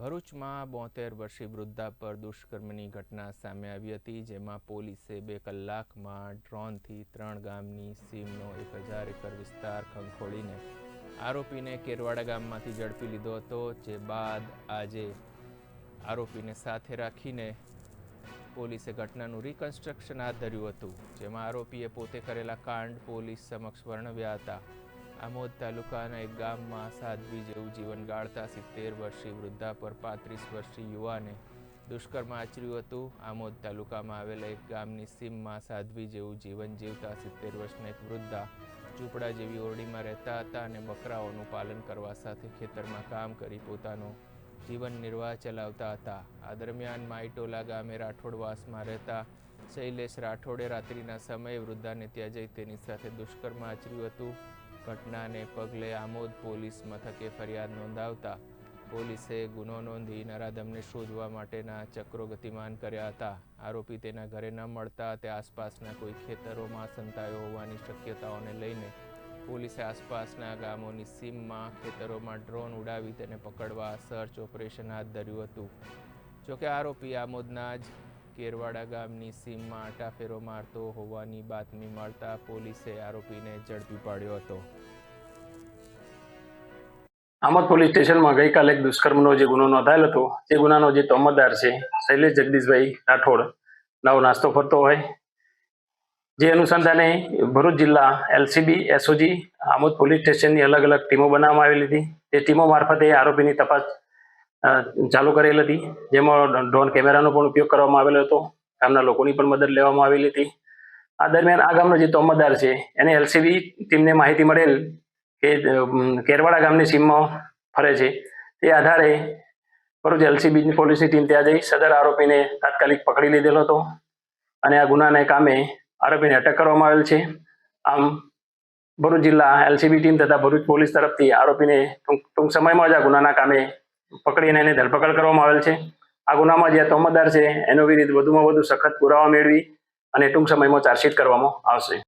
ભરૂચમાં બોતેર વર્ષીય વૃદ્ધા પર દુષ્કર્મની ઘટના સામે આવી હતી, જેમાં પોલીસે બે કલાકમાં ડ્રોનથી ત્રણ ગામની સીમનો એક હજાર એકર વિસ્તાર ખંખોળીને આરોપીને કેરવાડા ગામમાંથી ઝડપી લીધો હતો, જે બાદ આજે આરોપીને સાથે રાખીને પોલીસે ઘટનાનું રિકન્સ્ટ્રક્શન હાથ ધર્યું હતું, જેમાં આરોપીએ પોતે કરેલા કાંડ પોલીસ સમક્ષ વર્ણવ્યા હતા. આમોદ તાલુકાના એક ગામમાં સાધ્વી જેવું જીવન ગાળતા સિત્તેર વર્ષીય વૃદ્ધા પર પાંત્રીસ વર્ષીય યુવાને દુષ્કર્મ આચર્યું હતું. આમોદ તાલુકામાં આવેલા એક ગામની સીમમાં સાધ્વી જેવું જીવન જીવતા સિત્તેર વર્ષના એક વૃદ્ધા ઝૂંપડા જેવી ઓરડીમાં રહેતા હતા અને બકરાઓનું પાલન કરવા સાથે ખેતરમાં કામ કરી પોતાનો જીવન નિર્વાહ ચલાવતા હતા. આ દરમિયાન માઈટોલા ગામે રાઠોડવાસમાં રહેતા શૈલેષ રાઠોડે રાત્રિના સમયે વૃદ્ધાને ત્યાં જઈ તેની સાથે દુષ્કર્મ આચર્યું હતું. ઘટનાને પગલે આમોદ પોલીસ મથકે ફરિયાદ નોંધાવતા પોલીસે ગુનો નોંધી નરાધમને શોધવા માટેના ચક્રો ગતિમાન કર્યા હતા. આરોપી તેના ઘરે ન મળતા તે આસપાસના કોઈ ખેતરોમાં સંતાયો હોવાની શક્યતાઓને લઈને પોલીસે આસપાસના ગામોની સીમમાં ખેતરોમાં ડ્રોન ઉડાવી તેને પકડવા સર્ચ ઓપરેશન હાથ ધર્યું હતું. જોકે આરોપી આમોદના જ કેરવાડા ગામની સીમમાં આટાફેરો મારતો હોવાની બાતમી મળતા પોલીસે આરોપીને ઝડપી પાડ્યો હતો. આમોદ પોલીસ સ્ટેશનમાં ગઈકાલે દુષ્કર્મનો જે ગુનો નોંધાયેલ હતો, તે ગુનાનો જે તોમતદાર છે, શૈલેષ જગદીશભાઈ રાઠોડ નવો નાસ્તો ફરતો હોય. જે અનુસંધાને ભરૂચ જિલ્લા એલસીબી, એસઓજી, આમોદ પોલીસ સ્ટેશનની અલગ અલગ ટીમો બનાવવામાં આવેલી હતી. તે ટીમો મારફતે આરોપીની તપાસ ચાલુ કરેલ હતી. જેમાં ડ્રોન કેમેરાનો પણ ઉપયોગ કરવામાં આવેલો હતો. ગામના લોકોની પણ મદદ લેવામાં આવેલી હતી. આ દરમિયાન આ ગામનો જે તોમતદાર છે, એને એલસીબી ટીમને માહિતી મળેલ કે કેરવાડા ગામની સીમમાં ફરે છે. તે આધારે ભરૂચ એલસીબીની પોલીસની ટીમ ત્યાં જઈ સદર આરોપીને તાત્કાલિક પકડી લીધેલો હતો અને આ ગુનાને કામે આરોપીને અટક કરવામાં આવેલ છે. આમ, ભરૂચ જિલ્લા એલસીબી ટીમ તથા ભરૂચ પોલીસ તરફથી આરોપીને ટૂંક ટૂંક સમયમાં જ આ ગુનાના કામે પકડીને એની ધરપકડ કરવામાં આવેલ છે. આ ગુનામાં જે તોમતદાર છે, એનો વિરુદ્ધ વધુમાં વધુ સખત પુરાવા મેળવી અને ટૂંક સમયમાં ચાર્જશીટ કરવામાં આવશે.